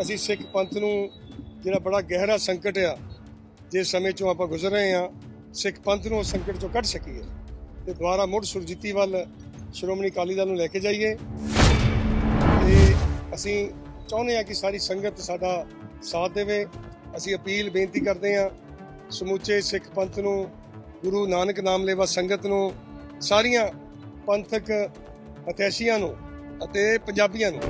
ਅਸੀਂ ਸਿੱਖ ਪੰਥ ਨੂੰ ਜਿਹੜਾ ਬੜਾ ਗਹਿਰਾ ਸੰਕਟ ਆ, ਜਿਸ ਸਮੇਂ ਚੋਂ ਆਪਾਂ ਗੁਜ਼ਰ ਰਹੇ ਆ ਸਿੱਖ ਪੰਥ ਨੂੰ ਉਸ ਸੰਕਟ ਚੋਂ ਕੱਢ ਸਕੀਏ। ਤੇ ਦੁਬਾਰਾ ਮੁੜ ਸੁਰਜੀਤੀ ਵੱਲ ਸ਼੍ਰੋਮਣੀ ਅਕਾਲੀ ਦਲ ਨੂੰ ਲੈ ਕੇ ਜਾਈਏ। ਤੇ ਅਸੀਂ ਚਾਹੁੰਦੇ ਆ ਕਿ ਸਾਰੀ ਸੰਗਤ ਸਾਡਾ ਸਾਥ ਦੇਵੇ। ਅਸੀਂ ਅਪੀਲ ਬੇਨਤੀ ਕਰਦੇ ਆ ਸਮੁੱਚੇ ਸਿੱਖ ਪੰਥ ਨੂੰ, ਗੁਰੂ ਨਾਨਕ ਨਾਮ ਲੇਵਾ ਸੰਗਤ ਨੂੰ, ਸਾਰੀਆਂ ਪੰਥਕ ਅਤੈਸ਼ੀਆਂ ਨੂੰ ਅਤੇ ਪੰਜਾਬੀਆਂ ਨੂੰ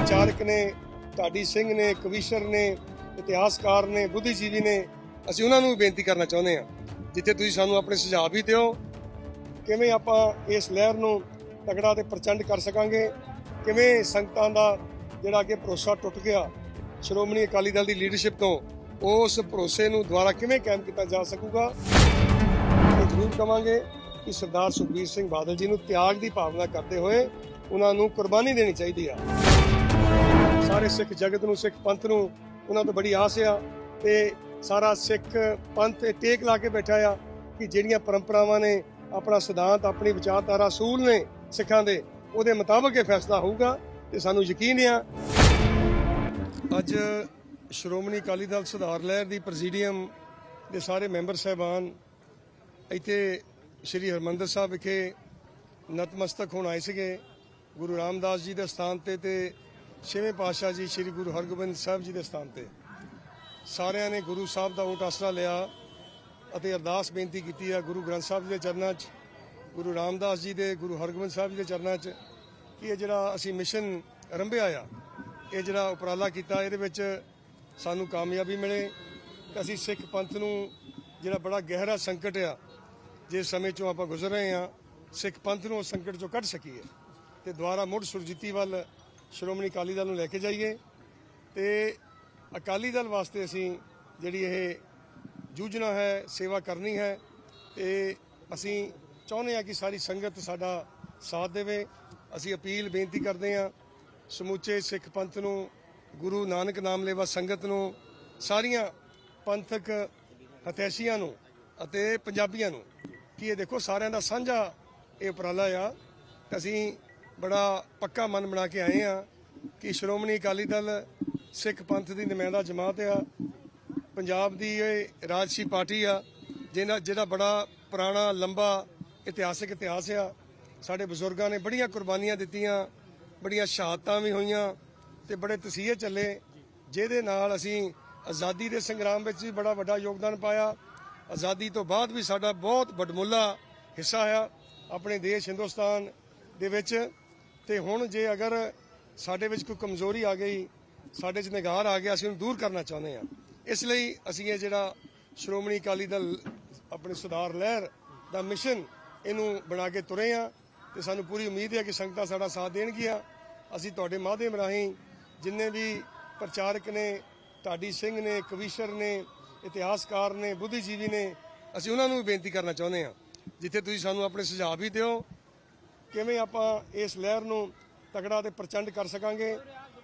ਵਿਚਾਰਕ ਨੇ ਢਾਡੀ ਸਿੰਘ ਨੇ, ਕਵੀਸ਼ਰ ਨੇ, ਇਤਿਹਾਸਕਾਰ ਨੇ, ਬੁੱਧੀਜੀਵੀ ਨੇ, ਅਸੀਂ ਉਹਨਾਂ ਨੂੰ ਵੀ ਬੇਨਤੀ ਕਰਨਾ ਚਾਹੁੰਦੇ ਹਾਂ। ਜਿੱਥੇ ਤੁਸੀਂ ਸਾਨੂੰ ਆਪਣੇ ਸੁਝਾਅ ਵੀ ਦਿਓ, ਕਿਵੇਂ ਆਪਾਂ ਇਸ ਲਹਿਰ ਨੂੰ ਤਗੜਾ ਤੇ ਪ੍ਰਚੰਡ ਕਰ ਸਕਾਂਗੇ, ਕਿਵੇਂ ਸੰਗਤਾਂ ਦਾ ਜਿਹੜਾ ਕਿ ਭਰੋਸਾ ਟੁੱਟ ਗਿਆ, ਸ਼੍ਰੋਮਣੀ ਅਕਾਲੀ ਦਲ ਦੀ ਲੀਡਰਸ਼ਿਪ ਤੋਂ, ਉਸ ਭਰੋਸੇ ਨੂੰ ਦੁਬਾਰਾ ਕਿਵੇਂ ਕਾਇਮ ਕੀਤਾ ਜਾ ਸਕੂਗਾ, ਇਹ ਜ਼ਰੂਰ ਕਵਾਂਗੇ ਕਿ ਸਰਦਾਰ ਸੁਖਬੀਰ ਸਿੰਘ ਬਾਦਲ ਜੀ ਨੂੰ ਤਿਆਗ ਦੀ ਭਾਵਨਾ ਕਰਦੇ ਹੋਏ ਉਹਨਾਂ ਨੂੰ ਕੁਰਬਾਨੀ ਦੇਣੀ ਚਾਹੀਦੀ ਆ। ਸਾਰੇ ਸਿੱਖ ਜਗਤ ਨੂੰ, ਸਿੱਖ ਪੰਥ ਨੂੰ ਉਹਨਾਂ ਤੋਂ ਬੜੀ ਆਸ ਆ ਤੇ ਸਾਰਾ ਸਿੱਖ ਪੰਥ ਇਹ ਟੇਕ ਲਾ ਕੇ ਬੈਠਾ ਆ ਕਿ ਜਿਹੜੀਆਂ ਪਰੰਪਰਾਵਾਂ ਨੇ, ਆਪਣਾ ਸਿਧਾਂਤ, ਆਪਣੀ ਵਿਚਾਰਧਾਰਾ ਅਸੂਲ ਨੇ ਸਿੱਖਾਂ ਦੇ, ਉਹਦੇ ਮੁਤਾਬਕ ਇਹ ਫੈਸਲਾ ਹੋਊਗਾ ਤੇ ਸਾਨੂੰ ਯਕੀਨ ਆ। ਅੱਜ ਸ਼੍ਰੋਮਣੀ ਅਕਾਲੀ ਦਲ ਸੁਧਾਰ ਲਹਿਰ ਦੀ ਪ੍ਰੈਜ਼ੀਡੀਅਮ ਦੇ ਸਾਰੇ ਮੈਂਬਰ ਸਹਿਬਾਨ, ਇੱਥੇ ਸ੍ਰੀ ਹਰਮੰਦਰ ਸਾਹਿਬ ਵਿਖੇ ਨਤਮਸਤਕ ਹੋਣ ਆਏ ਸੀਗੇ। ਗੁਰੂ ਰਾਮਦਾਸ ਜੀ ਦੇ ਸਥਾਨ ਤੇ ਤੇ ਛੇਵੇਂ ਪਾਤਸ਼ਾਹ ਜੀ ਸ੍ਰੀ ਗੁਰੂ ਹਰਗੋਬਿੰਦ ਸਾਹਿਬ ਜੀ ਦੇ ਸਥਾਨ ਤੇ ਸਾਰਿਆਂ ਨੇ ਗੁਰੂ ਸਾਹਿਬ ਦਾ ਓਟ ਆਸਰਾ ਲਿਆ ਅਤੇ ਅਰਦਾਸ ਬੇਨਤੀ ਕੀਤੀ ਆ ਗੁਰੂ ਗ੍ਰੰਥ ਸਾਹਿਬ ਜੀ ਦੇ ਚਰਨਾਂ 'ਚ, ਗੁਰੂ ਰਾਮਦਾਸ ਜੀ ਦੇ, ਗੁਰੂ ਹਰਗੋਬਿੰਦ ਸਾਹਿਬ ਜੀ ਦੇ ਚਰਨਾਂ 'ਚ ਕਿ ਇਹ ਜਿਹੜਾ ਅਸੀਂ ਮਿਸ਼ਨ ਆਰੰਭਿਆ ਆ, ਇਹ ਜਿਹੜਾ ਉਪਰਾਲਾ ਕੀਤਾ, ਇਹਦੇ ਵਿੱਚ ਸਾਨੂੰ ਕਾਮਯਾਬੀ ਮਿਲੇ ਅਸੀਂ ਸਿੱਖ ਪੰਥ ਨੂੰ ਜਿਹੜਾ ਬੜਾ ਗਹਿਰਾ ਸੰਕਟ ਆ, ਜਿਸ ਸਮੇਂ ਚੋਂ ਆਪਾਂ ਗੁਜ਼ਰ ਰਹੇ ਆ, ਸਿੱਖ ਪੰਥ ਨੂੰ ਉਸ ਸੰਕਟ ਚੋਂ ਕੱਢ ਸਕੀਏ ਤੇ ਦੁਬਾਰਾ ਮੁੜ ਸੁਰਜੀਤੀ ਵੱਲ ਸ਼੍ਰੋਮਣੀ ਅਕਾਲੀ ਦਲ ਨੂੰ ਲੈ ਕੇ ਜਾਈਏ ਤੇ ਅਕਾਲੀ ਦਲ ਵਾਸਤੇ ਅਸੀਂ ਜਿਹੜੀ ਇਹ ਜੂਝਣਾ ਹੈ, ਸੇਵਾ ਕਰਨੀ ਹੈ ਤੇ ਅਸੀਂ ਚਾਹੁੰਦੇ ਹਾਂ ਕਿ ਸਾਰੀ ਸੰਗਤ ਸਾਡਾ ਸਾਥ ਦੇਵੇ। ਅਸੀਂ ਅਪੀਲ ਬੇਨਤੀ ਕਰਦੇ ਹਾਂ, ਸਮੁੱਚੇ ਸਿੱਖ ਪੰਥ ਨੂੰ, ਗੁਰੂ ਨਾਨਕ ਨਾਮ ਲੇਵਾ ਸੰਗਤ ਨੂੰ, ਸਾਰੀਆਂ ਪੰਥਕ ਹਤੈਸ਼ੀਆਂ ਨੂੰ ਅਤੇ ਪੰਜਾਬੀਆਂ ਨੂੰ ਕਿ ਇਹ ਦੇਖੋ ਸਾਰਿਆਂ ਦਾ ਸਾਂਝਾ ਇਹ ਉਪਰਾਲਾ ਆ। ਅਸੀਂ ਬੜਾ ਪੱਕਾ ਮਨ ਬਣਾ ਕੇ ਆਏ ਆ ਕਿ ਸ਼੍ਰੋਮਣੀ ਅਕਾਲੀ ਦਲ ਸਿੱਖ ਪੰਥ ਦੀ ਨੁਮਾਇੰਦਾ ਜਮਾਤ ਆ। ਪੰਜਾਬ ਦੀ ਇਹ ਰਾਜਸੀ ਪਾਰਟੀ ਆ, ਜਿਹਨਾਂ ਜਿਹੜਾ ਬੜਾ ਪੁਰਾਣਾ, ਲੰਬਾ ਇਤਿਹਾਸਿਕ ਇਤਿਹਾਸ ਆ। ਸਾਡੇ ਬਜ਼ੁਰਗਾਂ ਨੇ ਬੜੀਆਂ ਕੁਰਬਾਨੀਆਂ ਦਿੱਤੀਆਂ, ਬੜੀਆਂ ਸ਼ਹਾਦਤਾਂ ਵੀ ਹੋਈਆਂ ਤੇ ਬੜੇ ਤਸੀਹੇ ਚੱਲੇ, ਜਿਹਦੇ ਨਾਲ ਅਸੀਂ ਆਜ਼ਾਦੀ ਦੇ ਸੰਗਰਾਮ ਵਿੱਚ ਵੀ ਬੜਾ ਵੱਡਾ ਯੋਗਦਾਨ ਪਾਇਆ। ਆਜ਼ਾਦੀ ਤੋਂ ਬਾਅਦ ਵੀ ਸਾਡਾ ਬਹੁਤ ਵੱਡਮੁੱਲਾ ਹਿੱਸਾ ਆ ਆਪਣੇ ਦੇਸ਼ ਹਿੰਦੁਸਤਾਨ ਦੇ ਵਿੱਚ। ਤੇ ਹੁਣ ਜੇ ਅਗਰ ਸਾਡੇ ਵਿੱਚ ਕੋਈ ਕਮਜ਼ੋਰੀ ਆ ਗਈ, ਸਾਡੇ 'ਚ ਨਿਗਾਰ ਆ ਗਿਆ, ਅਸੀਂ ਉਹਨੂੰ ਦੂਰ ਕਰਨਾ ਚਾਹੁੰਦੇ ਆ ਇਸ ਲਈ ਅਸੀਂ ਇਹ ਜਿਹੜਾ ਸ਼੍ਰੋਮਣੀ ਅਕਾਲੀ ਦਲ ਆਪਣੇ ਸੁਧਾਰ ਲਹਿਰ ਦਾ ਮਿਸ਼ਨ ਇਹਨੂੰ ਬਣਾ ਕੇ ਤੁਰੇ ਆ ਤੇ ਸਾਨੂੰ ਪੂਰੀ ਉਮੀਦ ਹੈ ਕਿ ਸੰਗਤਾਂ ਸਾਡਾ ਸਾਥ ਦੇਣਗੀਆਂ। ਅਸੀਂ ਤੁਹਾਡੇ ਮਾਧਿਅਮ ਰਾਹੀਂ ਜਿੰਨੇ ਵੀ ਪ੍ਰਚਾਰਕ ਨੇ, ਢਾਡੀ ਸਿੰਘ ਨੇ, ਕਵੀਸ਼ਰ ਨੇ, ਇਤਿਹਾਸਕਾਰ ਨੇ, ਬੁੱਧੀਜੀਵੀ ਨੇ, ਅਸੀਂ ਉਹਨਾਂ ਨੂੰ ਵੀ ਬੇਨਤੀ ਕਰਨਾ ਚਾਹੁੰਦੇ ਆ ਜਿੱਥੇ ਤੁਸੀਂ ਸਾਨੂੰ ਆਪਣੇ ਸੁਝਾਅ ਵੀ ਦਿਓ ਕਿਵੇਂ ਆਪਾਂ ਇਸ ਲਹਿਰ ਨੂੰ ਤਗੜਾ ਤੇ ਪ੍ਰਚੰਡ ਕਰ ਸਕਾਂਗੇ?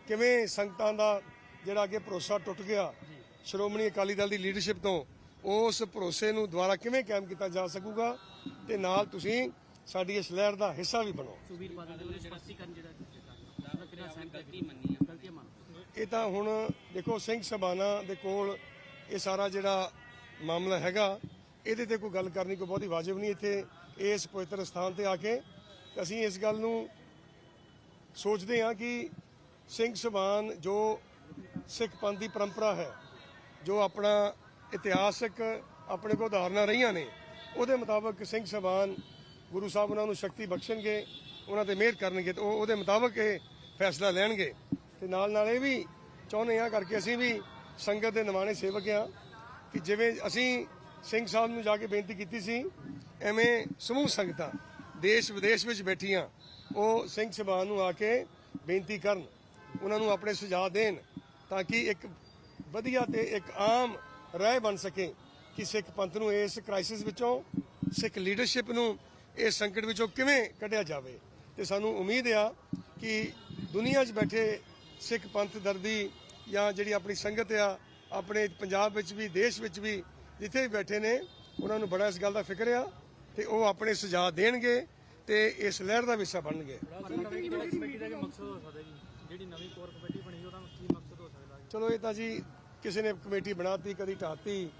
ਕਿਵੇਂ ਸੰਗਤਾਂ ਦਾ ਜਿਹੜਾ ਕਿ ਭਰੋਸਾ ਟੁੱਟ ਗਿਆ? ਸ਼੍ਰੋਮਣੀ ਅਕਾਲੀ ਦਲ ਦੀ ਲੀਡਰਸ਼ਿਪ ਤੋਂ ਉਸ ਭਰੋਸੇ ਨੂੰ ਦੁਬਾਰਾ ਕਿਵੇਂ ਕਾਇਮ ਕੀਤਾ ਜਾ ਸਕੂਗਾ? ਤੇ ਨਾਲ ਤੁਸੀਂ ਸਾਡੀ ਇਸ ਲਹਿਰ ਦਾ ਹਿੱਸਾ ਵੀ ਬਣੋ ਸੁਬੀਰ ਬਾਦਲ ਦੇ ਵੱਲੋਂ ਸਪਸ਼ਟੀਕਰਨ ਜਿਹੜਾ ਇਹ ਤਾਂ ਹੁਣ ਦੇਖੋ ਸਿੰਘ ਸਬਾਨਾ ਦੇ ਕੋਲ ਇਹ ਸਾਰਾ ਜਿਹੜਾ ਮਾਮਲਾ ਹੈਗਾ ਇਹਦੇ ਤੇ ਕੋਈ ਗੱਲ ਕਰਨੀ ਕੋਈ ਬਹੁਤੀ ਵਾਜਬ ਨਹੀਂ ਇੱਥੇ ਇਸ ਪਵਿੱਤਰ ਸਥਾਨ ਤੇ ਆ ਕੇ। ਅਸੀਂ ਇਸ ਗੱਲ ਨੂੰ ਸੋਚਦੇ ਹਾਂ ਕਿ ਸਿੰਘ ਸਬਾਨ ਜੋ ਸਿੱਖ ਪੰਥ ਦੀ ਪਰੰਪਰਾ ਹੈ, ਜੋ ਆਪਣਾ ਇਤਿਹਾਸਕ ਆਪਣੇ ਕੋਲ ਉਦਾਹਰਨਾਂ ਰਹੀਆਂ ਨੇ, ਉਹਦੇ ਮੁਤਾਬਕ ਸਿੰਘ ਸਬਾਨ ਗੁਰੂ ਸਾਹਿਬ ਉਹਨਾਂ ਨੂੰ ਸ਼ਕਤੀ ਬਖਸ਼ਣਗੇ, ਉਹਨਾਂ ਤੇ ਮਿਹਰ ਕਰਨਗੇ ਤੇ ਉਹ ਉਹਦੇ ਮੁਤਾਬਕ ਇਹ ਫੈਸਲਾ ਲੈਣਗੇ। ਤੇ ਨਾਲ ਨਾਲ ਇਹ ਵੀ ਚਾਹੁੰਦੇ ਆ ਕਰਕੇ ਅਸੀਂ ਵੀ ਸੰਗਤ ਦੇ ਨਿਮਾਣੇ ਸੇਵਕ ਆ ਕਿ ਜਿਵੇਂ ਅਸੀਂ ਸਿੰਘ ਸਾਹਿਬ ਨੂੰ ਜਾ ਕੇ ਬੇਨਤੀ ਕੀਤੀ ਸੀ, ਐਵੇਂ ਸਮੂਹ ਸੰਗਤਾਂ ਦੇਸ਼ ਵਿਦੇਸ਼ ਵਿੱਚ ਬੈਠੀਆਂ, ਉਹ ਸਿੰਘ ਸਭਾਨ ਨੂੰ ਆ ਕੇ ਬੇਨਤੀ ਕਰਨ, ਉਹਨਾਂ ਨੂੰ ਆਪਣੇ ਸੁਝਾਅ ਦੇਣ ਤਾਂ ਕਿ ਇੱਕ ਵਧੀਆ ਤੇ ਇੱਕ ਆਮ ਰਾਏ ਬਣ ਸਕੇ ਕਿ ਸਿੱਖ ਪੰਥ ਨੂੰ ਇਸ ਕ੍ਰਾਈਸਿਸ ਵਿੱਚੋਂ, ਸਿੱਖ ਲੀਡਰਸ਼ਿਪ ਨੂੰ ਇਸ ਸੰਕਟ ਵਿੱਚੋਂ ਕਿਵੇਂ ਕੱਢਿਆ ਜਾਵੇ। ਤੇ ਸਾਨੂੰ ਉਮੀਦ ਆ ਕਿ ਦੁਨੀਆ 'ਚ ਬੈਠੇ ਸਿੱਖ ਪੰਥ ਦਰਦੀ ਜਾਂ ਜਿਹੜੀ ਆਪਣੀ ਸੰਗਤ ਆ, ਆਪਣੇ ਪੰਜਾਬ ਵਿੱਚ ਵੀ, ਦੇਸ਼ ਵਿੱਚ ਵੀ ਜਿੱਥੇ ਵੀ ਬੈਠੇ ਨੇ, ਉਹਨਾਂ ਨੂੰ ਬੜਾ ਇਸ ਗੱਲ ਦਾ ਫਿਕਰ ਆ ਤੇ ਉਹ ਆਪਣੇ ਸੁਝਾਅ ਦੇਣਗੇ ਤੇ ਇਸ ਲਹਿਰ ਦਾ ਵੀ ਹਿੱਸਾ ਬਣਨਗੇ। ਚਲੋ, ਇਹ ਤਾਂ ਜੀ ਕਿਸੇ ਨੇ ਕਮੇਟੀ ਬਣਾਤੀ, ਕਦੀ ਢਾਤੀ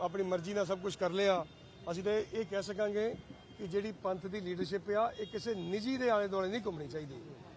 ਆਪਣੀ ਮਰਜ਼ੀ ਨਾਲ ਸਭ ਕੁਝ ਕਰ ਲਿਆ। ਅਸੀਂ ਤਾਂ ਇਹ ਕਹਿ ਸਕਾਂਗੇ ਕਿ ਜਿਹੜੀ ਪੰਥ ਦੀ ਲੀਡਰਸ਼ਿਪ ਆ, ਇਹ ਕਿਸੇ ਨਿੱਜੀ ਦੇ ਆਲੇ ਦੁਆਲੇ ਨਹੀਂ ਘੁੰਮਣੀ ਚਾਹੀਦੀ।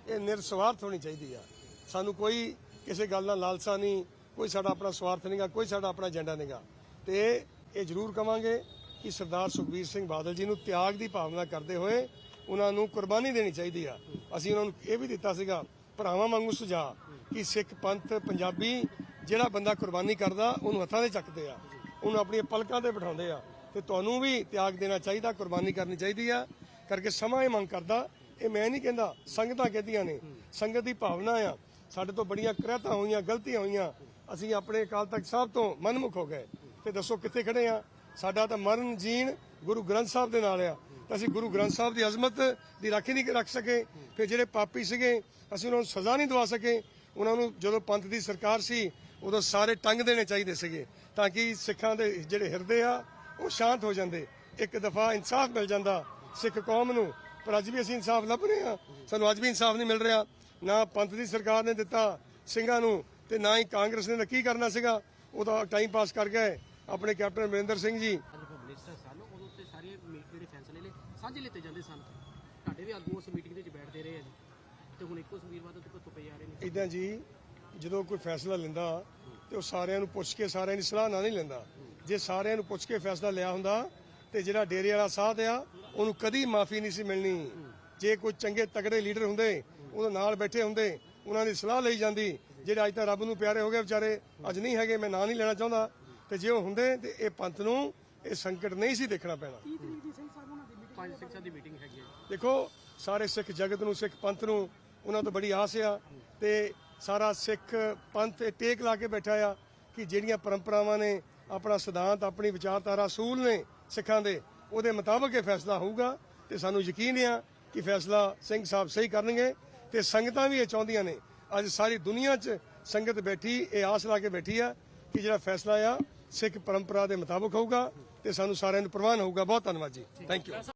ਇਹ ਨਿਰਸਵਾਰਥ ਹੋਣੀ ਚਾਹੀਦੀ ਆ। ਸਾਨੂੰ ਕੋਈ ਕਿਸੇ ਗੱਲ ਨਾਲ ਲਾਲਸਾ ਨਹੀਂ, ਕੋਈ ਸਾਡਾ ਆਪਣਾ ਸਵਾਰਥ ਨਹੀਂਗਾ, ਕੋਈ ਸਾਡਾ ਆਪਣਾ ਏਜੰਡਾ ਨਹੀਂਗਾ। ਤੇ ਇਹ ਜ਼ਰੂਰ ਕਵਾਂਗੇ। ਕਿ ਸਰਦਾਰ ਸੁਖਬੀਰ ਸਿੰਘ ਬਾਦਲ ਜੀ ਨੂੰ ਤਿਆਗ ਦੀ ਭਾਵਨਾ ਕਰਦੇ ਹੋਏ ਉਹਨਾਂ ਨੂੰ ਕੁਰਬਾਨੀ ਦੇਣੀ ਚਾਹੀਦੀ ਆ। ਅਸੀਂ ਉਹਨਾਂ ਨੂੰ ਇਹ ਵੀ ਦਿੱਤਾ ਸੀਗਾ, ਭਰਾਵਾਂ ਵਾਂਗੂ ਸੁਝਾਅ ਕਿ ਸਿੱਖ ਪੰਥ ਪੰਜਾਬੀ ਜਿਹੜਾ ਬੰਦਾ ਕੁਰਬਾਨੀ ਕਰਦਾ, ਉਹਨੂੰ ਹੱਥਾਂ ਦੇ ਚੱਕਦੇ ਆ। ਉਹਨੂੰ ਆਪਣੀਆਂ ਪਲਕਾਂ ਤੇ ਬਿਠਾਉਂਦੇ ਆ। ਤੇ ਤੁਹਾਨੂੰ ਵੀ ਤਿਆਗ ਦੇਣਾ ਚਾਹੀਦਾ, ਕੁਰਬਾਨੀ ਕਰਨੀ ਚਾਹੀਦੀ ਆ। ਕਰਕੇ ਸਮਾਂ ਇਹ ਮੰਗ ਕਰਦਾ। ਇਹ ਮੈਂ ਨਹੀਂ ਕਹਿੰਦਾ, ਸੰਗਤਾਂ ਕਹਿੰਦੀਆਂ ਨੇ। ਸੰਗਤ ਦੀ ਭਾਵਨਾ ਆ। ਸਾਡੇ ਤੋਂ ਬੜੀਆਂ ਕਰਹਿਤਾਂ ਹੋਈਆਂ, ਗਲਤੀਆਂ ਹੋਈਆਂ। ਅਸੀਂ ਆਪਣੇ ਅਕਾਲ ਤਖਤ ਸਾਹਿਬ ਤੋਂ ਮਨਮੁਖ ਹੋ ਗਏ। ਤੇ ਦੱਸੋ ਕਿੱਥੇ ਖੜੇ ਆ? ਸਾਡਾ ਤਾਂ ਮਰਨ ਜੀਣ ਗੁਰੂ ਗ੍ਰੰਥ ਸਾਹਿਬ ਦੇ ਨਾਲ ਆ। ਤਾਂ ਅਸੀਂ ਗੁਰੂ ਗ੍ਰੰਥ ਸਾਹਿਬ ਦੀ ਅਜ਼ਮਤ ਦੀ ਰਾਖੀ ਨਹੀਂ ਰੱਖ ਸਕੇ। ਫਿਰ ਜਿਹੜੇ ਪਾਪੀ ਸੀਗੇ, ਅਸੀਂ ਉਹਨਾਂ ਨੂੰ ਸਜ਼ਾ ਨਹੀਂ ਦਵਾ ਸਕੇ। ਉਹਨਾਂ ਨੂੰ ਜਦੋਂ ਪੰਥ ਦੀ ਸਰਕਾਰ ਸੀ, ਉਦੋਂ ਸਾਰੇ ਟੰਗ ਦੇਣੇ ਚਾਹੀਦੇ ਸੀਗੇ ਤਾਂ ਕਿ ਸਿੱਖਾਂ ਦੇ ਜਿਹੜੇ ਹਿਰਦੇ ਆ, ਉਹ ਸ਼ਾਂਤ ਹੋ ਜਾਂਦੇ। ਇੱਕ ਦਫਾ ਇਨਸਾਫ ਮਿਲ ਜਾਂਦਾ ਸਿੱਖ ਕੌਮ ਨੂੰ। ਪਰ ਅੱਜ ਵੀ ਅਸੀਂ ਇਨਸਾਫ ਲੱਭ ਰਹੇ ਹਾਂ। ਸਾਨੂੰ ਅੱਜ ਵੀ ਇਨਸਾਫ ਨਹੀਂ ਮਿਲ ਰਿਹਾ। ਨਾ ਪੰਥ ਦੀ ਸਰਕਾਰ ਨੇ ਦਿੱਤਾ ਸਿੰਘਾਂ ਨੂੰ ਤੇ ਨਾ ਹੀ ਕਾਂਗਰਸ ਨੇ। ਤਾਂ ਕੀ ਕਰਨਾ ਸੀਗਾ? ਉਹਦਾ ਟਾਈਮ ਪਾਸ ਕਰ ਗਏ। ਆਪਣੇ ਕੈਪਟਨ ਅਮਰਿੰਦਰ ਸਿੰਘ ਜੀ। ਅੱਜ ਆਪਾਂ ਮਿਨਿਸਟਰ ਸਨ ਉਦੋਂ ਉੱਤੇ ਸਾਰੇ ਮੀ- ਜਿਹੜੇ ਫੈਸਲੇ ਨੇ ਸਾਂਝੇ ਲਿੱਤੇ ਜਾਂਦੇ ਸਨ। ਤੁਹਾਡੇ ਵੀ ਆਗੂ ਉਸ ਮੀਟਿੰਗ ਦੇ ਵਿੱਚ ਬੈਠਦੇ ਰਹੇ ਆ ਜੀ। ਤੇ ਹੁਣ ਇੱਕੋ ਸਮੀਰਵਾਦ ਉੱਤੇ ਕਿੱਥੋਂ ਪਈ ਆ ਰਹੇ ਨੇ। ਇਦਾਂ ਜੀ ਜਦੋਂ ਕੋਈ ਫੈਸਲਾ ਲੈਂਦਾ ਤੇ ਉਹ ਸਾਰਿਆਂ ਨੂੰ ਪੁੱਛ ਕੇ ਸਾਰਿਆਂ ਦੀ ਸਲਾਹ ਨਾਲ ਨਹੀਂ ਲੈਂਦਾ। ਜੇ ਸਾਰਿਆਂ ਨੂੰ ਪੁੱਛ ਕੇ ਫੈਸਲਾ ਲਿਆ ਹੁੰਦਾ ਤੇ ਜਿਹੜਾ ਡੇਰੇ ਵਾਲਾ ਸਾਧ ਆ ਉਹਨੂੰ ਕਦੀ ਮਾਫੀ ਨਹੀਂ ਸੀ ਮਿਲਣੀ। ਜੇ ਕੋਈ ਚੰਗੇ ਤਗੜੇ ਲੀਡਰ ਹੁੰਦੇ ਉਹਦੇ ਨਾਲ ਬੈਠੇ ਹੁੰਦੇ ਉਹਨਾਂ ਦੀ ਸਲਾਹ ਲਈ ਜਾਂਦੀ। ਜਿਹੜੇ ਅੱਜ ਤਾਂ ਰੱਬ ਨੂੰ ਪਿਆਰੇ ਹੋ ਗਏ ਵਿਚਾਰੇ ਅੱਜ ਨਹੀਂ ਹੈਗੇ ਮੈਂ ਨਾਂ ਨਹੀਂ ਲੈਣਾ ਚਾਹੁੰਦਾ। ਤੇ ਜੇ ਉਹ ਹੁੰਦੇ ਤੇ ਇਹ ਪੰਥ ਨੂੰ ਇਹ ਸੰਕਟ ਨਹੀਂ ਸੀ ਦੇਖਣਾ ਪੈਣਾ। ਪੰਜ ਸਿੱਖਾਂ ਦੀ ਮੀਟਿੰਗ ਹੈਗੀ ਹੈ। ਜੀ। ਦੇਖੋ ਸਾਰੇ ਸਿੱਖ ਜਗਤ ਨੂੰ ਸਿੱਖ ਪੰਥ ਨੂੰ ਉਹਨਾਂ ਤੋਂ ਬੜੀ ਆਸ ਆ ਤੇ ਸਾਰਾ ਸਿੱਖ ਪੰਥ ਇਹ ਟੇਕ ਲਾ ਕੇ ਬੈਠਾ ਆ ਕਿ ਜਿਹੜੀਆਂ ਪਰੰਪਰਾਵਾਂ ਨੇ ਆਪਣਾ ਸਿਧਾਂਤ ਆਪਣੀ ਵਿਚਾਰਧਾਰਾ ਅਸੂਲ ਨੇ ਸਿੱਖਾਂ ਦੇ ਉਹਦੇ ਮੁਤਾਬਕ ਇਹ ਫੈਸਲਾ ਹੋਊਗਾ ਤੇ ਸਾਨੂੰ ਯਕੀਨ ਆ ਕਿ ਫੈਸਲਾ ਸਿੰਘ ਸਾਹਿਬ ਸਹੀ ਕਰਨਗੇ ਤੇ ਸੰਗਤਾਂ ਵੀ ਇਹ ਚਾਹੁੰਦੀਆਂ ਨੇ। ਅੱਜ ਸਾਰੀ ਦੁਨੀਆ 'ਚ ਸੰਗਤ ਬੈਠੀ ਇਹ ਆਸ ਲਾ ਕੇ ਬੈਠੀ ਆ ਕਿ ਜਿਹੜਾ ਫੈਸਲਾ ਆ ਸਿੱਖ ਪਰੰਪਰਾ ਦੇ ਮੁਤਾਬਕ ਹੋਊਗਾ ਤੇ ਸਾਨੂੰ ਸਾਰਿਆਂ ਨੂੰ ਪ੍ਰਵਾਨ ਹੋਊਗਾ। ਬਹੁਤ ਧੰਨਵਾਦ ਜੀ। Thank you